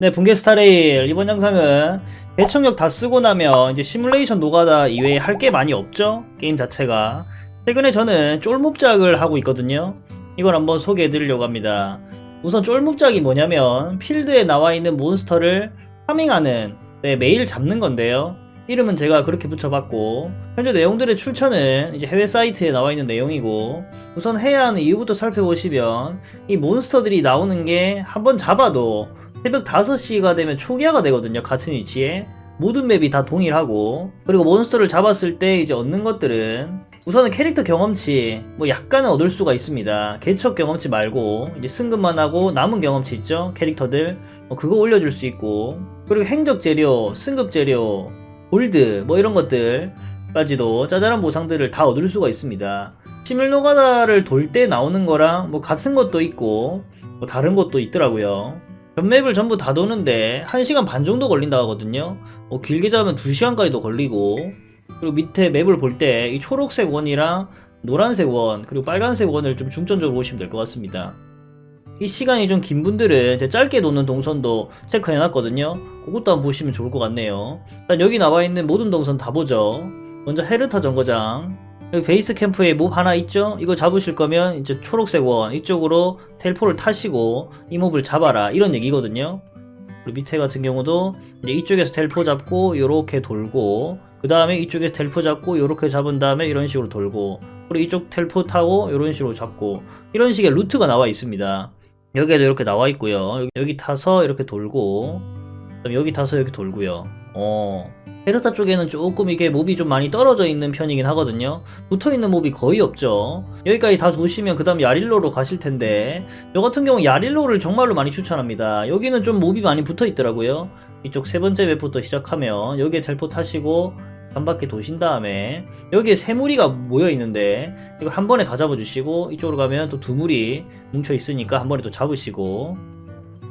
네, 붕괴 스타레일 이번 영상은 대청력 다 쓰고 나면 이제 시뮬레이션 노가다 이외에 할 게 많이 없죠? 게임 자체가. 최근에 저는 쫄목작을 하고 있거든요. 이걸 한번 소개해 드리려고 합니다. 우선 쫄목작이 뭐냐면 필드에 나와 있는 몬스터를 파밍하는 네, 매일 잡는 건데요. 이름은 제가 그렇게 붙여봤고 현재 내용들의 출처는 이제 해외 사이트에 나와 있는 내용이고 우선 해야 하는 이유부터 살펴보시면 이 몬스터들이 나오는 게 한번 잡아도 새벽 5시가 되면 초기화가 되거든요. 같은 위치에. 모든 맵이 다 동일하고. 그리고 몬스터를 잡았을 때 이제 얻는 것들은 우선은 캐릭터 경험치 뭐 약간은 얻을 수가 있습니다. 개척 경험치 말고 이제 승급만 하고 남은 경험치 있죠? 캐릭터들. 뭐 그거 올려줄 수 있고. 그리고 행적 재료, 승급 재료, 골드 뭐 이런 것들까지도 짜잘한 보상들을 다 얻을 수가 있습니다. 시밀노가다를 돌 때 나오는 거랑 뭐 같은 것도 있고 뭐 다른 것도 있더라고요. 전맵을 전부 다 도는데 1시간 반 정도 걸린다 하거든요. 뭐 길게 잡으면 2시간까지도 걸리고 그리고 밑에 맵을 볼 때 이 초록색 원이랑 노란색 원 그리고 빨간색 원을 좀 중점적으로 보시면 될 것 같습니다. 이 시간이 좀 긴 분들은 이제 짧게 도는 동선도 체크해놨거든요. 그것도 한번 보시면 좋을 것 같네요. 일단 여기 나와 있는 모든 동선 다 보죠. 먼저 헤르타 정거장. 여기 베이스 캠프에 몹 하나 있죠? 이거 잡으실 거면 이제 초록색 원 이쪽으로 텔포를 타시고 이 몹을 잡아라 이런 얘기거든요. 그리고 밑에 같은 경우도 이제 이쪽에서 텔포 잡고 요렇게 돌고 그 다음에 이쪽에서 텔포 잡고 요렇게 잡은 다음에 이런 식으로 돌고 그리고 이쪽 텔포 타고 이런 식으로 잡고 이런 식의 루트가 나와 있습니다. 여기에도 이렇게 나와 있고요. 여기, 타서 이렇게 돌고 여기 타서 이렇게 돌고요. 어. 헤르타 쪽에는 조금 이게 몹이 좀 많이 떨어져 있는 편이긴 하거든요. 붙어 있는 몹이 거의 없죠. 여기까지 다 도시면 그 다음 야릴로로 가실 텐데, 저 같은 경우 야릴로를 정말로 많이 추천합니다. 여기는 좀 몹이 많이 붙어 있더라고요. 이쪽 세 번째 맵부터 시작하면 여기에 텔포 타시고 한 바퀴 도신 다음에 여기에 세 무리가 모여 있는데 이걸 한 번에 다 잡아주시고 이쪽으로 가면 또 두 무리 뭉쳐 있으니까 한 번에 또 잡으시고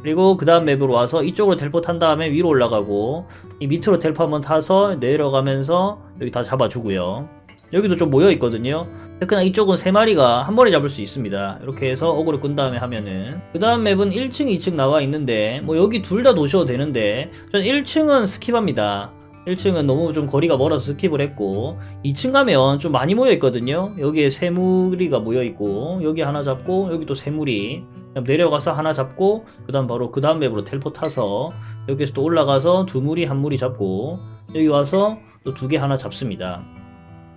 그리고 그 다음 맵으로 와서 이쪽으로 텔포 탄 다음에 위로 올라가고 이 밑으로 텔포 한번 타서 내려가면서 여기 다 잡아주고요. 여기도 좀 모여 있거든요. 특히나 이쪽은 세 마리가 한 번에 잡을 수 있습니다. 이렇게 해서 어그로 끈 다음에 하면은 그 다음 맵은 1층, 2층 나와 있는데 뭐 여기 둘 다 도셔도 되는데 전 1층은 스킵합니다. 1층은 너무 좀 거리가 멀어서 스킵을 했고 2층 가면 좀 많이 모여 있거든요. 여기에 세 무리가 모여 있고 여기 하나 잡고 여기 또세 무리 그럼 내려가서 하나 잡고 그 다음 바로 그 다음 맵으로 텔포 타서 여기에서 또 올라가서 두 무리 한 무리 잡고 여기 와서 또 두 개 하나 잡습니다.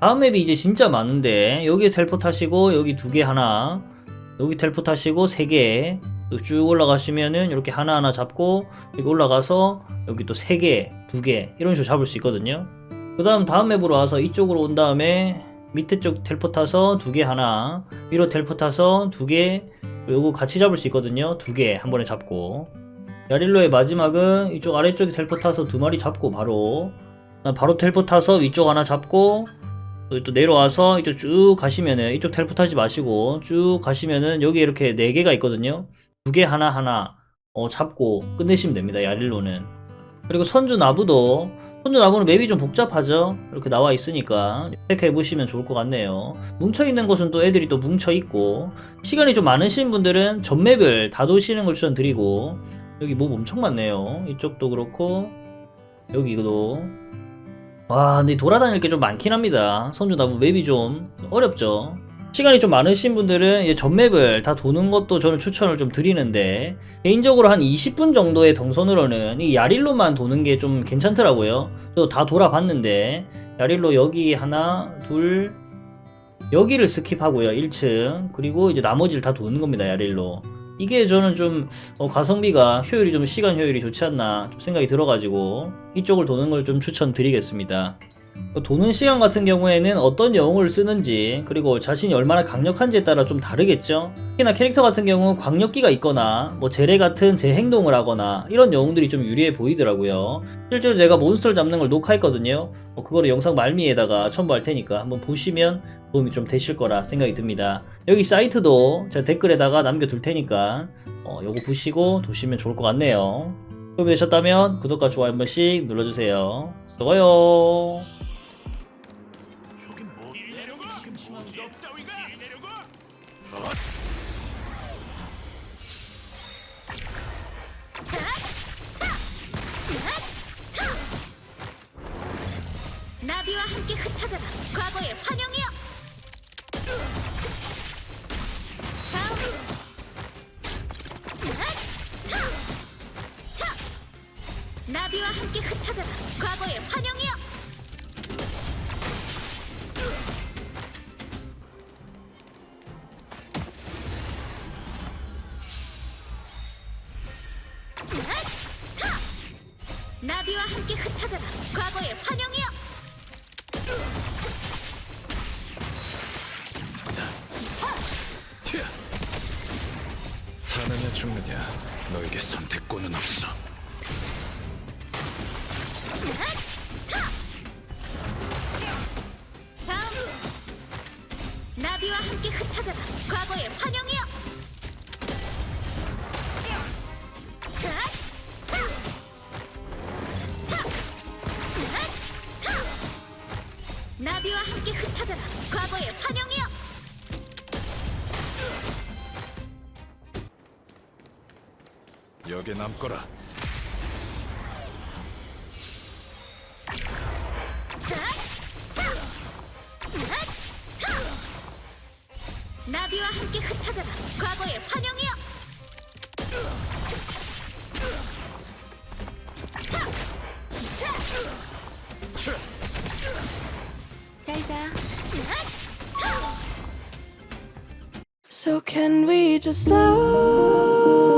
다음 맵이 이제 진짜 많은데 여기 텔포 타시고 여기 두 개 하나 여기 텔포 타시고 세 개 쭉 올라가시면은 이렇게 하나하나 잡고 여기 올라가서 여기 또 세 개, 두 개 이런 식으로 잡을 수 있거든요. 그 다음 다음 맵으로 와서 이쪽으로 온 다음에 밑에 쪽 텔포 타서 두 개 하나 위로 텔포 타서 두개 요거 같이 잡을 수 있거든요. 두 개 한 번에 잡고 야릴로의 마지막은 이쪽 아래쪽에 텔포 타서 두 마리 잡고 바로 바로 텔포 타서 위쪽 하나 잡고 또 내려와서 이쪽 쭉 가시면은 이쪽 텔포 타지 마시고 쭉 가시면은 여기 이렇게 네 개가 있거든요. 두 개 하나 하나 어, 잡고 끝내시면 됩니다. 야릴로는 그리고 선주 나부도 선주 나부는 맵이 좀 복잡하죠. 이렇게 나와 있으니까 체크해 보시면 좋을 것 같네요. 뭉쳐 있는 곳은 또 애들이 또 뭉쳐 있고 시간이 좀 많으신 분들은 전 맵을 다 도시는 걸 추천드리고 여기 몹 엄청 많네요. 이쪽도 그렇고 여기도 와 근데 돌아다닐 게 좀 많긴 합니다 선주 나무 맵이 좀 어렵죠 시간이 좀 많으신 분들은 전맵을 다 도는 것도 저는 추천을 좀 드리는데 개인적으로 한 20분 정도의 동선으로는 이 야릴로만 도는 게 좀 괜찮더라고요. 저 다 돌아봤는데 야릴로 여기 하나 둘 여기를 스킵하고요 1층. 그리고 이제 나머지를 다 도는 겁니다 야릴로. 이게 저는 좀 어, 가성비가 효율이 좀 시간 효율이 좋지 않나 좀 생각이 들어가지고 이쪽을 도는 걸 좀 추천드리겠습니다. 도는 시간 같은 경우에는 어떤 영웅을 쓰는지 그리고 자신이 얼마나 강력한지에 따라 좀 다르겠죠. 특히나 캐릭터 같은 경우 광역기가 있거나 뭐 제레 같은 재행동을 하거나 이런 영웅들이 좀 유리해 보이더라고요. 실제로 제가 몬스터를 잡는 걸 녹화했거든요. 뭐 그거를 영상 말미에다가 첨부할 테니까 한번 보시면 도움이 좀 되실 거라 생각이 듭니다. 여기 사이트도 제가 댓글에다가 남겨둘 테니까 어, 요거 보시고 도시면 좋을 것 같네요. 도움이 되셨다면 구독과 좋아요 한 번씩 눌러주세요. 수고요. 흩어져라. 과거의 환영이여. 나비와 함께 흩어져라. 과거의 환영이여. 나비와 함께 흩어져라. 과거의 환영이여 죽느냐 너에게 선택권은 없어. 다음. 나비와 함께 흩어져라. 과거의 환영이여. 나비와 함께 흩어져라. 과거의 환영이여 여기 남거라. 나비와 함께 흩어져라. 과거의 환영이여. 잘자. So can we just slow